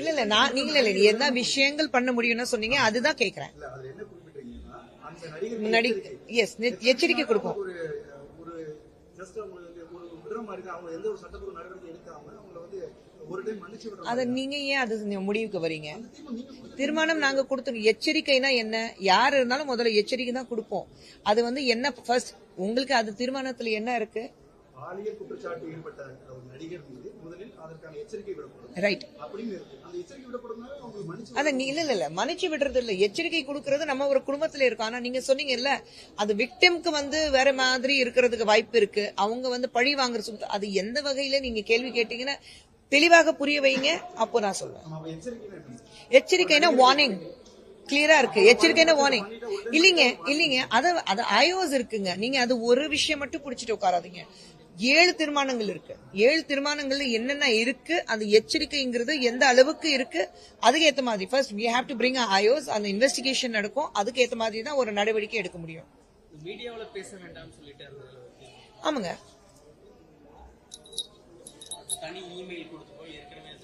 இல்ல நான் நீங்களே இல்ல என்ன விஷயங்கள் பண்ண முடியும்னு சொன்னீங்க அதுதான் கேக்குறேன். இல்ல முன்னாடி எஸ் எச்சரிக்கை கொடுப்போம். அத நீங்க ஏன் அது முடிவுக்கு வரீங்க? தீர்மானம் நாங்க கொடுத்துருக்கோம் எச்சரிக்கைனா என்ன? யார் இருந்தாலும் முதல்ல எச்சரிக்கை தான் கொடுப்போம். அது வந்து என்ன ஃபர்ஸ்ட் உங்களுக்கு அது தீர்மானத்துல என்ன இருக்கு? பாலியல் குற்றச்சாட்டு ஈடுபட்ட ஒரு நடிகர் மீது முதலில் அதற்கான எச்சரிக்கை விடப்படும். ரைட் அப்படின்னு அந்த எச்சரிக்கை விடப்படுறதுனால அவங்களுக்கு மன்னிச்சு அத நீ இல்ல இல்ல இல்ல. மன்னிச்சு விடுறது இல்ல. எச்சரிக்கை கொடுக்கறது நம்ம ஒரு குடும்பத்துல இருக்கோம். ஆனா நீங்க சொன்னீங்கல்ல அது விக்டிம்க்கு வந்து வேற மாதிரி இருக்கிறதுக்கு வாய்ப்பு இருக்கு. அவங்க வந்து பழி வாங்குற சுத்த அது எந்த வகையில நீங்க கேள்வி கேட்டீங்கன்னா தெளிவாக புரிய வைங்க. அப்போ நான் சொல்றேன். எச்சரிக்கைனா வார்னிங் கிளியரா இருக்கு. எச்சரிக்கைனா வார்னிங் இல்லீங்க இல்லீங்க. அத அது ஐஓஸ் இருக்குங்க. நீங்க அது ஒரு விஷயம் மட்டும் புடிச்சிட்டு உட்காராதீங்க. ஏழு தீர்மானங்கள் இருக்கு. ஏழு தீர்மானங்கள்ல என்னென்ன இருக்கு? அந்த எச்சரிக்கைங்கிறது எந்த அளவுக்கு இருக்கு? அதுக்கு ஏத்த மாதிரி. First we have to bring a IOs அந்த இன்வெஸ்டிகேஷன் நடக்கும். அதுக்கு ஏத்த மாதிரி தான் ஒரு நடவடிக்கை எடுக்க முடியும். மீடியாவுல பேச வேண்டாம்னு சொல்லிட்டு ஆமாங்க. தனி இமெயில்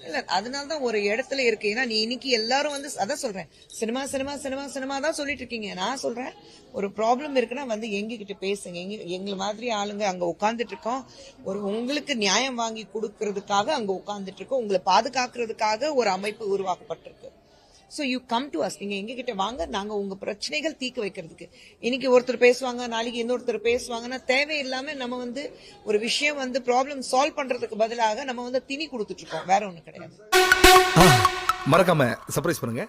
இல்ல அதனால தான் ஒரு இடத்துல இருக்கு. ஏன்னா நீ இன்னைக்கு எல்லாரும் வந்து அதான் சொல்றேன். சினிமா சினிமா சினிமா சினிமா தான் சொல்லிட்டு இருக்கீங்க. நான் சொல்றேன் ஒரு ப்ராப்ளம் இருக்குன்னா வந்து எங்க கிட்ட பேசுங்க. எங்க எங்களை மாதிரி ஆளுங்க அங்க உட்காந்துட்டு இருக்கோம். ஒரு உங்களுக்கு நியாயம் வாங்கி கொடுக்கறதுக்காக அங்க உட்காந்துட்டு இருக்கோம். உங்களை பாதுகாக்கிறதுக்காக ஒரு அமைப்பு உருவாக்கப்பட்டிருக்கு. So you come to us நீங்கள் எங்ககிட்ட வாங்க நாங்கள் உங்கள் பிரச்சனைகள் தீர்க்க வைக்கிறதுக்கு. இன்னைக்கு ஒருத்தர் பேசுவாங்க நாளைக்கு இன்னொருத்தர் பேசுவாங்கன்னா தேவையில்லாமல் நம்ம வந்து ஒரு விஷயம் வந்து ப்ராப்ளம் சால்வ் பண்ணுறதுக்கு பதிலாக நம்ம வந்து திணி கொடுத்துட்ருக்கோம் வேற ஒன்றும் கிடையாது. மறக்காம சர்ப்ரைஸ் பண்ணுங்க.